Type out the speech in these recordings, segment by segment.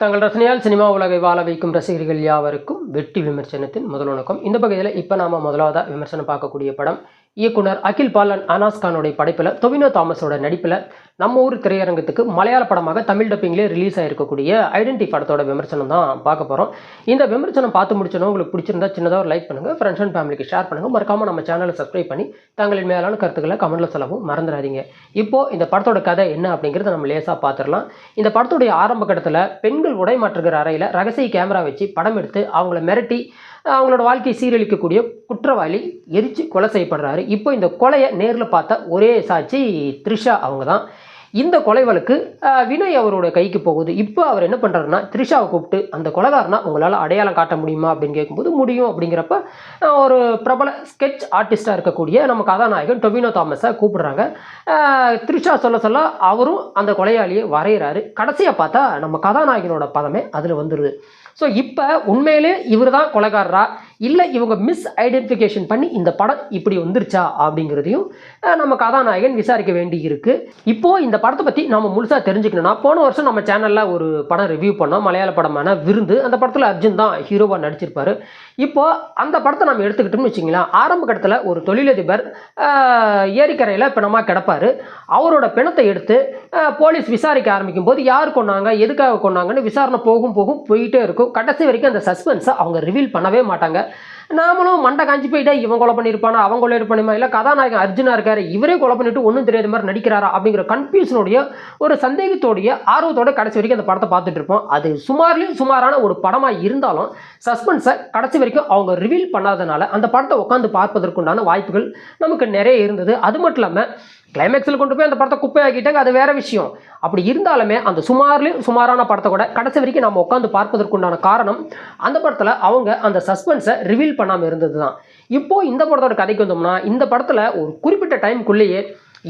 தங்கள் ரசனையால் சினிமா உலகை வாழ வைக்கும் ரசிகர்கள் யாவருக்கும் வெட்டி விமர்சனத்தின் முதல் வணக்கம் இந்த வகையில் இப்போ நாம முதலாவதாக விமர்சனம் பார்க்கக்கூடிய படம் இயக்குனர் அகில் பாலன் அனாஸ் கானுடைய படைப்பில் தொவினோ தாமஸோட நடிப்பில் நம்ம ஊர் திரையரங்கத்துக்கு மலையாள படமாக தமிழ் டப்பிங்லேயே ரிலீஸ் ஆகிருக்கக்கூடிய ஐடென்டி படத்தோட விமர்சனம் தான் பார்க்க போகிறோம் இந்த விமர்சனம் பார்த்து முடிச்சோன்னா உங்களுக்கு பிடிச்சிருந்தா சின்னதாக ஒரு லைக் பண்ணுங்கள் ஃப்ரெண்ட்ஸ் அண்ட் ஃபேமிலிக்கு ஷேர் பண்ணுங்கள் மறக்காமல் நம்ம சேனலை சப்ஸ்கிரைப் பண்ணி தங்களின் மேலான கருத்துக்களை கமெண்ட்டில் சொல்லவும் மறந்துடாதீங்க. இப்போது இந்த படத்தோட கதை என்ன அப்படிங்கிறத நம்ம லேசாக பார்த்துடலாம் இந்த படத்துடைய ஆரம்ப கட்டத்தில் பெண்கள் உடை மாற்றுகிற அறையில் ரகசிய கேமரா வச்சு படம் எடுத்து அவங்கள மிரட்டி அவங்களோட வாழ்க்கையை சீரழிக்கக்கூடிய குற்றவாளி எரிச்சு கொலை செய்யப்படுறாரு. இப்போ இந்த கொலையை நேரில் பார்த்த ஒரே சாட்சி த்ரிஷா அவங்க தான் இந்த கொலை வழக்கு வினய் அவரோட கைக்கு போகுது. இப்போ அவர் என்ன பண்ணுறாருன்னா த்ரிஷாவை கூப்பிட்டு அந்த கொலைகாரனா உங்களால் அடையாளம் காட்ட முடியுமா அப்படின்னு கேட்கும்போது முடியும் அப்படிங்கிறப்ப ஒரு பிரபல ஸ்கெட்ச் ஆர்டிஸ்டாக இருக்கக்கூடிய நம்ம கதாநாயகன் டொபினோ தாமஸை கூப்பிடுறாங்க. த்ரிஷா சொல்ல சொல்ல அவரும் அந்த கொலையாளியை வரைகிறாரு கடைசியாக பார்த்தா நம்ம கதாநாயகனோட பதமே அதில் வந்துடுது ஸோ இப்போ உண்மையிலே இவர் தான் கொலைகாரரா? இல்லை இவங்க மிஸ் ஐடென்டிஃபிகேஷன் பண்ணி இந்த படம் இப்படி வந்துருச்சா அப்படிங்கிறதையும் நம்ம கதாநாயகன் விசாரிக்க வேண்டி இருக்குது இப்போது இந்த படத்தை பற்றி நம்ம முழுசாக தெரிஞ்சுக்கணும்னா போன வருஷம் நம்ம சேனலில் ஒரு படம் ரிவ்யூ பண்ணோம். மலையாள படமான விருந்து. அந்த படத்தில் அர்ஜுன் தான் ஹீரோவாக நடிச்சிருப்பாரு. இப்போது அந்த படத்தை நம்ம எடுத்துக்கிட்டோம்னு வச்சிங்களேன் ஆரம்ப கட்டத்தில் ஒரு தொழிலதிபர் ஏரிக்கரையில் பிணமாக கிடப்பார். அவரோட பிணத்தை எடுத்து போலீஸ் விசாரிக்க ஆரம்பிக்கும் போது யார் கொண்டாங்க எதுக்காக கொண்டாங்கன்னு விசாரணை போகும் போகும் போயிட்டே இருக்கும். கடைசி வரைக்கும் அந்த சஸ்பென்ஸை அவங்க ரிவீல் பண்ணவே மாட்டாங்க. நாமளும் மண்டை காஞ்சி போயிட்டா இவன் கொலை பண்ணியிருப்பானா? அவன் கொலை பண்ணுமா இல்லை கதாநாயகன் அர்ஜுனா இருக்காரு இவரே கொலை பண்ணிட்டு ஒன்றும் தெரியாத மாதிரி நடிக்கிறாரா? அப்படிங்கிற கன்ஃபியூஷனுடைய ஒரு சந்தேகத்தோடைய ஆர்வத்தோட கடைசி வரைக்கும் அந்த படத்தை பார்த்துட்டு இருப்போம். அது சுமார்லேயும் சுமாரான ஒரு படமாக இருந்தாலும் சஸ்பென்ஸை கடைசி வரைக்கும் அவங்க ரிவீல் பண்ணாதனால அந்த படத்தை உட்காந்து பார்ப்பதற்குண்டான வாய்ப்புகள் நமக்கு நிறைய இருந்தது. அது மட்டும் இல்லாமல் கிளைமேக்ஸில் கொண்டு போய் அந்த படத்தை குப்பையாக்கிட்டாங்க. அது வேற விஷயம். அப்படி இருந்தாலுமே அந்த சுமார்லேயும் சுமாரான படத்தை கூட கடைசி வரைக்கும் நம்ம உட்காந்து பார்ப்பதற்குண்டான காரணம் அந்த படத்தில் அவங்க அந்த சஸ்பென்ஸை ரிவீல் பண்ணாமல் இருந்தது தான் இப்போது இந்த படத்தோட கதைக்கு வந்தோம்னா இந்த படத்தில் ஒரு குறிப்பிட்ட டைம்குள்ளேயே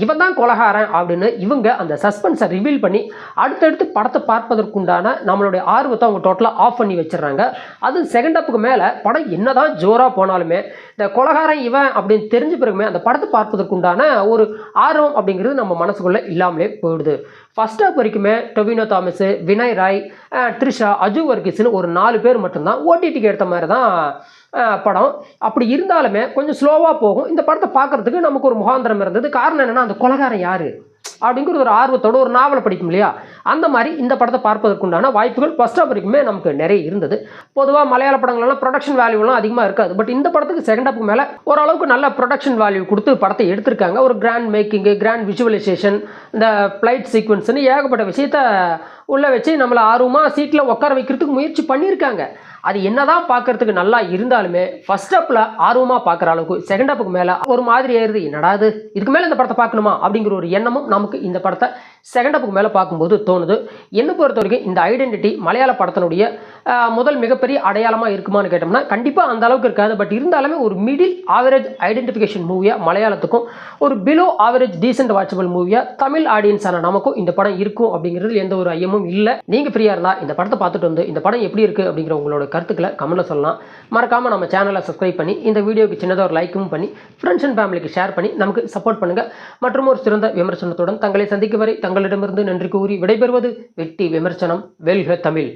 இவன் தான் கொலகாரன் அப்படின்னு இவங்க அந்த சஸ்பென்ஸை ரிவீல் பண்ணி அடுத்தடுத்து படத்தை பார்ப்பதற்குண்டான நம்மளுடைய ஆர்வத்தை அவங்க டோட்டலாக ஆஃப் பண்ணி வச்சிடுறாங்க. அது செகண்ட் அப்புக்கு மேலே படம் என்னதான் ஜோராக போனாலுமே இந்த கொலகாரன் இவன் அப்படின்னு தெரிஞ்ச பிறகுமே அந்த படத்தை பார்ப்பதற்குண்டான ஒரு ஆர்வம் அப்படிங்கிறது நம்ம மனசுக்குள்ளே இல்லாமலே போயிடுது. ஃபர்ஸ்ட் ஹாப் வரைக்குமே டொவினோ தாமஸ் வினய் ராய் த்ரிஷா அஜு வர்கிஸ்னு ஒரு நாலு பேர் மட்டும்தான் ஓடிடிக்கு எடுத்த மாதிரி தான் படம். அப்படி இருந்தாலுமே கொஞ்சம் ஸ்லோவாக போகும். இந்த படத்தை பார்க்கறதுக்கு நமக்கு ஒரு முகாந்திரம் இருந்தது. காரணம் என்னென்னா அந்த கொலகாரன் யார்? அப்படிங்கிற ஒரு ஆர்வத்தோடு ஒரு நாவலை படிக்கும் இல்லையா? அந்த மாதிரி இந்த படத்தை பார்ப்பதற்குண்டான வாய்ப்புகள் ஃபஸ்ட் ஆஃப் வரைக்குமே நமக்கு நிறைய இருந்தது. பொதுவாக மலையாள படங்கள்லாம் ப்ரொடக்ஷன் வேல்யூலாம் அதிகமாக இருக்காது. பட் இந்த படத்துக்கு செகண்ட் ஆஃப் மேலே ஓரளவுக்கு நல்ல ப்ரொடக்ஷன் வேல்யூ கொடுத்து படத்தை எடுத்திருக்காங்க. ஒரு கிராண்ட் மேக்கிங்கு கிராண்ட் விஷுவலைசேஷன் இந்த ஃப்ளைட் சீக்வன்ஸ்னு ஏகப்பட்ட விஷயத்த உள்ளே வச்சு நம்மளை ஆர்வமாக சீட்டில் உட்கார வைக்கிறதுக்கு முயற்சி பண்ணியிருக்காங்க. அது என்னதான் பார்க்கறதுக்கு நல்லா இருந்தாலுமே ஃபர்ஸ்ட் அப்பில் ஆர்வமாக பார்க்குற அளவுக்கு செகண்ட் அப்புக்கு மேலே ஒரு மாதிரி ஆயிருது. என்னடா இது? இதுக்கு மேலே இந்த படத்தை பார்க்கணுமா? அப்படிங்கிற ஒரு எண்ணமும் நமக்கு இந்த படத்தை செகண்ட் அப்புக்கு மேலே பார்க்கும்போது தோணுது. என்னை பொறுத்த வரைக்கும் இந்த ஐடென்டிட்டி மலையாள படத்தினுடைய முதல் மிகப்பெரிய அடையாளமாக இருக்குமான்னு கேட்டோம்னா கண்டிப்பாக அந்த அளவுக்கு இருக்காது. பட் இருந்தாலுமே ஒரு மிடில் ஆவரேஜ் ஐடென்டிஃபிகேஷன் மூவியாக மலையாளத்துக்கும் ஒரு பிலோ ஆவரேஜ் டீசென்ட் வாட்சபிள் மூவியாக தமிழ் ஆடியன்ஸான நமக்கும் இந்த படம் இருக்கும் அப்படிங்கிறது எந்த ஒரு ஐயமும் இல்லை. நீங்கள் ஃப்ரீயாக இருந்தால் இந்த படத்தை பார்த்துட்டு வந்து இந்த படம் எப்படி இருக்குது அப்படிங்கிற உங்களோட கருத்துக்களை கமெண்ட்டில் சொல்லலாம். மறக்காமல் நம்ம சேனலை சப்ஸ்கிரைப் பண்ணி இந்த வீடியோக்கு சின்னதாக ஒரு லைக்கும் பண்ணி ஃப்ரெண்ட்ஸ் அண்ட் ஃபேமிலிக்கு ஷேர் பண்ணி நமக்கு சப்போர்ட் பண்ணுங்கள் மற்றும் ஒரு சிறந்த விமர்சனத்துடன் தங்களை சந்திக்கும் வரை தங்களிடமிருந்து நன்றி கூறி விடைபெறுவது வெட்டி விமர்சனம் வெல்க தமிழ்.